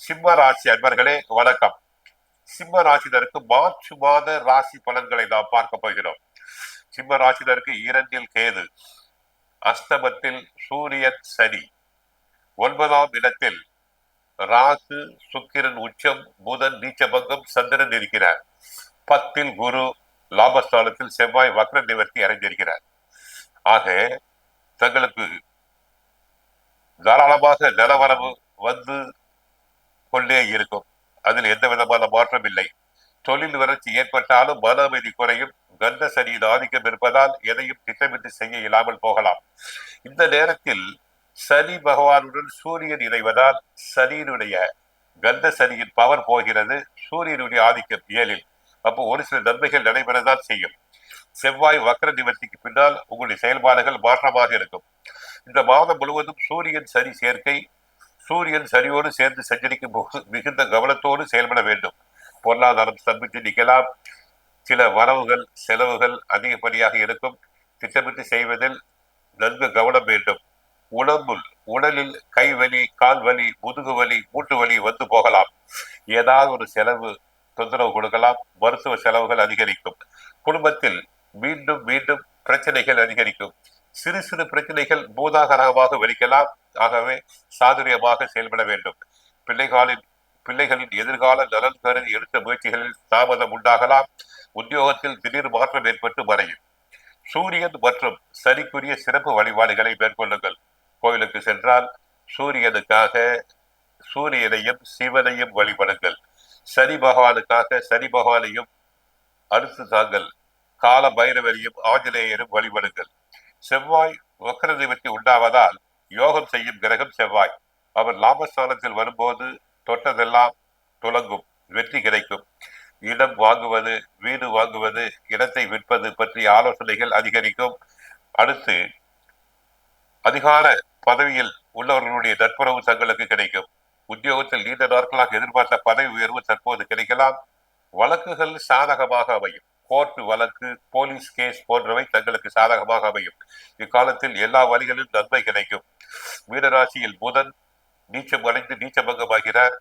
சிம்ம ராசி அன்பர்களே வணக்கம். சிம்ம ராசினருக்கு மார்ச் மாத ராசி பலன்களை நாம் பார்க்க போகிறோம். சிம்ம ராசினருக்கு இரண்டில் கேது அஸ்தமத்தில் சூரியன் சனி ஒன்பதாம் இடத்தில் ராகு சுக்கிரன் உச்சம் புதன் நீச்சபங்கம் சந்திரன் இருக்கிறார். பத்தில் குரு லாபஸ்தானத்தில் செவ்வாய் வக்ர நிவர்த்தி அடைந்திருக்கிறார். ஆக தங்களுக்கு தாராளமாக நிலவரவு வந்து கொண்டே இருக்கும். அதில் எந்த விதமான மாற்றம் இல்லை. தொழில் வறட்சி ஏற்பட்டாலும் மன அமைதி குறையும். கந்த சனியின் ஆதிக்கம் இருப்பதால் எதையும் திட்டமிட்டு செய்ய இயலாமல் போகலாம். இந்த நேரத்தில் சனி பகவானுடன் சூரியன் இணைவதால் சனியினுடைய கந்த சனியின் பவர் போகிறது. சூரியனுடைய ஆதிக்கம் ஏழில். அப்போ ஒரு சில நன்மைகள் நடைபெறதான் செய்யும். செவ்வாய் வக்ர நிவர்த்திக்கு பின்னால் உங்களுடைய செயல்பாடுகள் மாற்றமாக இருக்கும். இந்த மாதம் முழுவதும் சூரியன் சனி சேர்க்கை சூரியன் சரியோடு சேர்ந்து சஞ்சரிக்கும் போது மிகுந்த கவனத்தோடு செயல்பட வேண்டும். பொருளாதாரம் ஸ்தம்பித்து நிற்கலாம். சில வரவுகள் செலவுகள் அதிகப்படியாக இருக்கும். திட்டமிட்டு செய்வதில் நன்கு கவனம் வேண்டும். உடம்புல் உடலில் கைவலி கால் வலி முதுகு வலி மூட்டு வலி வந்து போகலாம். ஏதாவது ஒரு செலவு தொந்தரவு கொடுக்கலாம். மருத்துவ செலவுகள் அதிகரிக்கும். குடும்பத்தில் மீண்டும் மீண்டும் பிரச்சனைகள் அதிகரிக்கும். சிறு சிறு பிரச்சனைகள் பூதாகரமாக வலிக்கலாம் ஆகவே சாதுரியமாக செயல்பட வேண்டும். பிள்ளைகளின் பிள்ளைகளின் எதிர்கால நலன் கருதி எடுத்த முயற்சிகளில் தாமதம் உண்டாகலாம். உத்தியோகத்தில் திடீர் மாற்றம் ஏற்பட்டு மறையும். சூரியன் மற்றும் சனிக்குரிய சிறப்பு வழிபாடுகளை மேற்கொள்ளுங்கள். கோயிலுக்கு சென்றால் சூரியனுக்காக சூரியனையும் சிவனையும் வழிபடுங்கள். சனி பகவானுக்காக சனி பகவானையும் அடுத்து தாங்கள் கால பைரவரையும் ஆஞ்சநேயரும் வழிபடுங்கள். செவ்வாய் வக்கர நிவர்த்தி உண்டாவதால் யோகம் செய்யும் கிரகம் செவ்வாய். அவர் லாபஸ்தானத்தில் வரும்போது தொட்டதெல்லாம் துலங்கும் வெற்றி கிடைக்கும். இடம் வாங்குவது வீடு வாங்குவது இடத்தை விற்பது பற்றிய ஆலோசனைகள் அதிகரிக்கும். அடுத்து அதிகார பதவியில் உள்ளவர்களுடைய நட்புறவு தங்களுக்கு கிடைக்கும். உத்தியோகத்தில் நீண்ட நாட்களாக எதிர்பார்த்த பதவி உயர்வு தற்போது கிடைக்கலாம். வழக்குகள் சாதகமாக அமையும். கோர்ட் வழக்கு போலீஸ் கேஸ் போன்றவை தங்களுக்கு சாதகமாக அமையும் இக்காலத்தில் எல்லா வழிகளிலும் நன்மை கிடைக்கும். மீனராசியில் புதன் நீச்சம் அடைந்து நீச்சபங்கமாகிறார்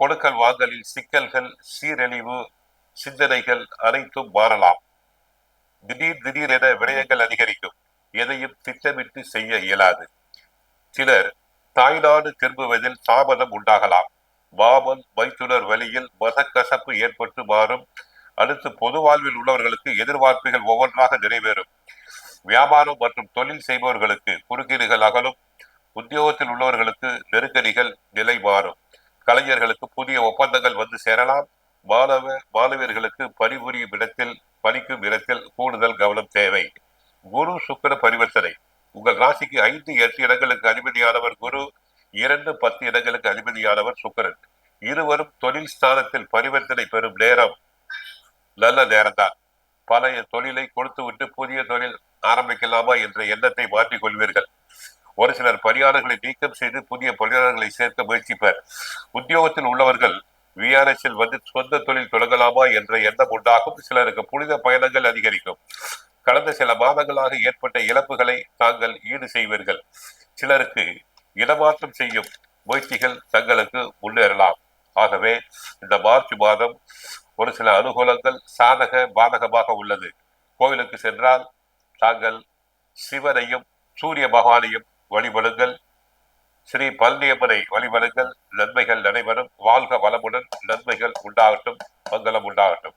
கொடுக்கல் வாங்கலில் சிக்கல்கள் சீரழிவு சிந்தனைகள் அனைத்தும் மாறலாம். திடீர் திடீரென விடயங்கள் அதிகரிக்கும். எதையும் திட்டமிட்டு செய்ய இயலாது. சிலர் தாய்நாடு திரும்புவதில் தாமதம் உண்டாகலாம். மாமன் மைத்துனர் வழியில் மதக்கசப்பு ஏற்பட்டு மாறும். அடுத்து பொது வாழ்வில் உள்ளவர்களுக்கு எதிர்பார்ப்புகள் ஒவ்வொன்றாக நிறைவேறும். வியாபாரம் மற்றும் தொழில் செய்பவர்களுக்கு குறுக்கீடுகள் அகலும். உத்தியோகத்தில் உள்ளவர்களுக்கு நெருக்கடிகள் நிலை மாறும் கலைஞர்களுக்கு புதிய ஒப்பந்தங்கள் வந்து சேரலாம். மாணவ மாணவியர்களுக்கு பணிபுரியும் இடத்தில் பணிக்கும் இடத்தில் கூடுதல் கவனம் தேவை. குரு சுக்கர பரிவர்த்தனை. உங்கள் ராசிக்கு ஐந்து எட்டு இடங்களுக்கு அதிபதியானவர் குரு இரண்டு பத்து இடங்களுக்கு அதிபதியானவர் சுக்கரன். இருவரும் தொழில் ஸ்தானத்தில் பரிவர்த்தனை பெறும் நேரம். நல்ல நேரம்தான். பழைய தொழிலை கொடுத்து விட்டு புதிய தொழில் ஆரம்பிக்கலாமா என்ற எண்ணத்தை மாற்றிக் கொள்வீர்கள். ஒரு சிலர் பணியாளர்களை நீக்கம் செய்து புதிய பணியாளர்களை சேர்க்க முயற்சிப்பர். உத்தியோகத்தில் உள்ளவர்கள் விஆர்எஸ்ஸில் வந்து சொந்த தொழில் தொடங்கலாமா என்ற எண்ணம் உண்டாகும். சிலருக்கு புனித பயணங்கள் அதிகரிக்கும். கடந்த சில மாதங்களாக ஏற்பட்ட இழப்புகளை தாங்கள் ஈடு செய்வீர்கள். சிலருக்கு இடமாற்றம் செய்யும் முயற்சிகள் தங்களுக்கு முன்னேறலாம். ஆகவே இந்த மார்ச் மாதம் ஒரு சில அனுகூலங்கள் சாதக பாதகமாக உள்ளது. கோவிலுக்கு சென்றால் தாங்கள் சிவனையும் சூரிய பகவானையும் வழிபடுங்கள். ஸ்ரீ பழனியம்மனை வழிபடுங்கள். நன்மைகள் நடைபெறும் வாழ்க வளமுடன் நன்மைகள் உண்டாகட்டும் மங்களம் உண்டாகட்டும்.